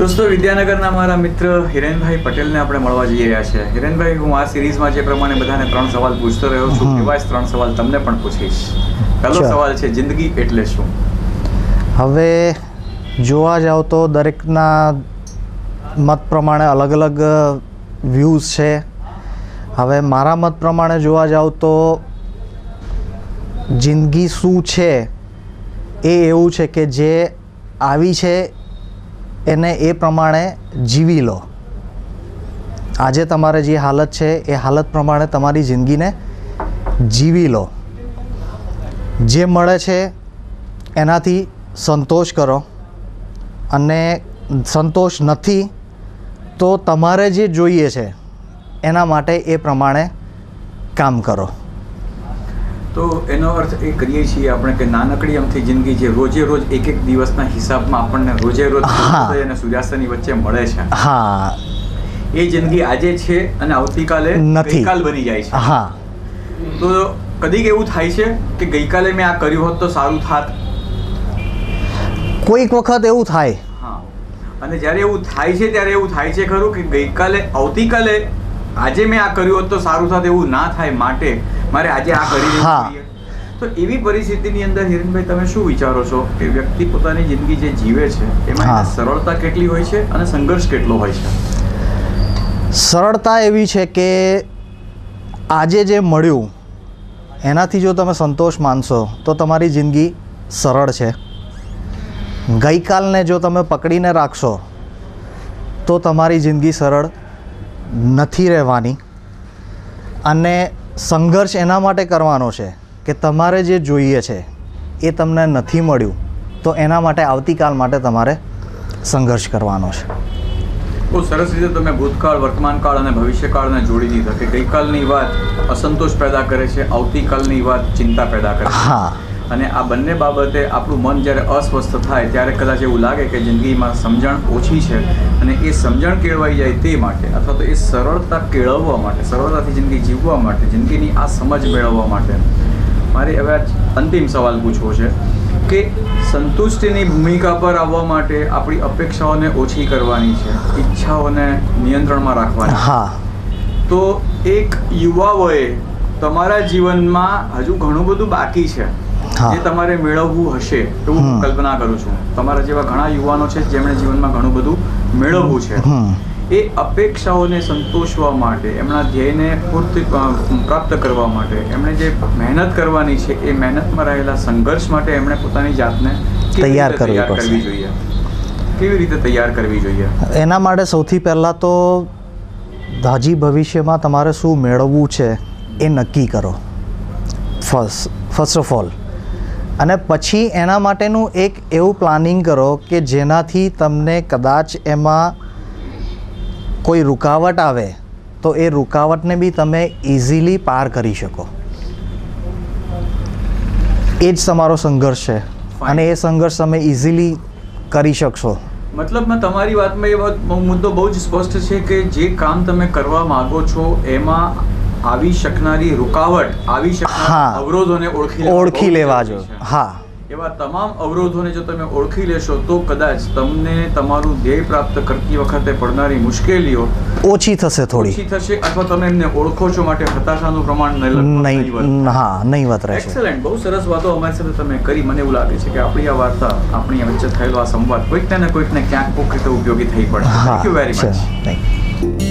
દોસ્તો વિદ્યાનગરના મારા મિત્ર હિરેનભાઈ પટેલને આપણે મળવા જઈ રહ્યા છે. હિરેનભાઈ હું આ સિરીઝમાં જે પ્રમાણે બધાને ત્રણ સવાલ પૂછતો રહ્યો છું. એવા ત્રણ સવાલ તમને પણ પૂછીશ. પહેલો સવાલ છે જિંદગી એટલે શું? હવે જોવા જાવ તો દરેકના મત પ્રમાણે અલગ અલગ વ્યૂઝ છે. હવે મારા મત પ્રમાણે જોવા જાવ તો જિંદગી શું છે એ એવું છે કે જે આવી છે એને એ પ્રમાણે જીવી લો. આજે તમારે જે હાલત છે, એ હાલત પ્રમાણે તમારી જિંદગીને જીવી લો. જે મળે છે, એનાથી સંતોષ કરો. અને સંતોષ નથી, તો તમારે જે જોઈએ છે, એના માટે એ પ્રમાણે કામ કરો. તો એનો અર્થ એ કરીએ છીએ આપણે કે નાનકડી અમથી જિંદગી જે રોજે રોજ એક એક દિવસના હિસાબમાં આપણને રોજે રોજ અને સૂર્યાસ્તની વચ્ચે મળે છે. હા. એ જિંદગી આજે છે અને આવતીકાલે. ગઈકાલ બની જાય છે. હા. તો કદીક એવું થાય છે કે ગઈકાલે મેં આ કર્યું હોત તો સારું થાત? કોઈક વખત એવું થાય. હા. અને જ્યારે એવું થાય છે ત્યારે એવું થાય છે ખરું કે ગઈકાલે આવતીકાલે આજે મેં આ કર્યું હોત તો સારું થાત એવું ના થાય માટે મારે આજે આ કરી હા. તો એવી પરિસ્થિતિની અંદર હિરેનભાઈ તમે શું વિચારો છો કે વ્યક્તિ પોતાની જિંદગી જે જીવે છે એમાં. સરળતા કેટલી હોય છે અને સંઘર્ષ કેટલો હોય છે સરળતા એવી છે કે આજે જે મળ્યું એનાથી જો તમે સંતોષ માનશો તો તમારી જિંદગી સરળ છે ગઈકાલને જો તમે પકડીને રાખશો તો તમારી જિંદગી સરળ નથી રહેવાની અને સંઘર્ષ એના માટે કરવાનો છે કે તમારે જે જોઈએ છે એ તમને નથી મળ્યું તો એના માટે આવતીકાલ માટે તમારે સંઘર્ષ કરવાનો છે. બહુ સરસ રીતે તમે ભૂતકાળ વર્તમાનકાળ અને ભવિષ્યકાળને જોડી દીધા કે ગઈકાલની વાત અસંતોષ પેદા કરે છે આવતીકાલની વાત ચિંતા પેદા કરે છે. હા. અને આ બંને બાબતે આપણું મન જ્યારે અસ્વસ્થ થાય ત્યારે કદાચ એવું લાગે કે જિંદગીમાં સમજણ ઓછી છે અને એ સમજણ કેળવાઈ જાય તે માટે અથવા તો એ સરળતા કેળવવા માટે સરળતાથી જિંદગી જીવવા માટે જિંદગીની આ સમજ મેળવવા માટે મારે હવે આ અંતિમ સવાલ પૂછવો છે કે સંતુષ્ટિની ભૂમિકા પર આવવા માટે આપણી અપેક્ષાઓને ઓછી કરવાની છે ઈચ્છાઓને નિયંત્રણમાં રાખવાની હા તો એક યુવા વયે તમારા જીવનમાં હજુ ઘણું બધું બાકી છે. જે તમારે મેળવવું હશે એવું હું કલ્પના કરું છું. તમારા જેવા ઘણા યુવાનો છે જેમણે જીવનમાં ઘણું બધું મેળવવું છે. એ અપેક્ષાઓને સંતોષવા માટે એમના ધ્યેયને પૂર્તિ પ્રાપ્ત કરવા માટે એમણે જે મહેનત કરવાની છે એ મહેનતમાં રહેલા સંઘર્ષ માટે એમણે પોતાની જાતને તૈયાર કરવી જોઈએ? કેવી રીતે તૈયાર કરવી જોઈએ? એના માટે સૌથી પહેલાં તો હજી ભવિષ્યમાં તમારે શું મેળવવું છે એ નક્કી કરો. ફર્સ્ટ ફર્સ્ટ ઓફ ઓલ અને પછી એના માટેનું એક એવું પ્લાનિંગ કરો કે જેનાથી તમને કદાચ એમાં કોઈ રૂકાવટ આવે તો એ રૂકાવટને બી તમે ઇઝીલી પાર કરી શકો. એ જ તમારો સંઘર્ષ છે. અને એ સંઘર્ષ તમે ઇઝીલી કરી શકશો. મતલબમાં તમારી વાતમાં એ મુદ્દો બહુ જ સ્પષ્ટ છે કે જે કામ તમે કરવા માગો છો એમાં આવી શકનારી રૂકાવટ આવી શકનાર અવરોધોને ઓળખી ઓળખી લેવા જો હા. એવા તમામ અવરોધોને જો તમે ઓળખી લેશો તો કદાચ તમને તમારું ધ્યેય પ્રાપ્ત કરતી વખતે પડનારી મુશ્કેલીઓ ઓછી થશે થોડી. ઓછી થશે અથવા તમે એમને ઓળખો છો માટે હતાશાનું પ્રમાણ. નહીં હા નહીવત રહેશે એક્સેલન્ટ બહુ સરસ વાતો અમારી સાથે તમે કરી. મને એવું લાગે છે કે આપણી આ વાર્તા આપણી વચ્ચે થયેલો આ સંવાદ કોઈકને ને કોઈકને ક્યાંક કોઈક રીતે ઉપયોગી થઈ પડે. Thank you very much thank નહીં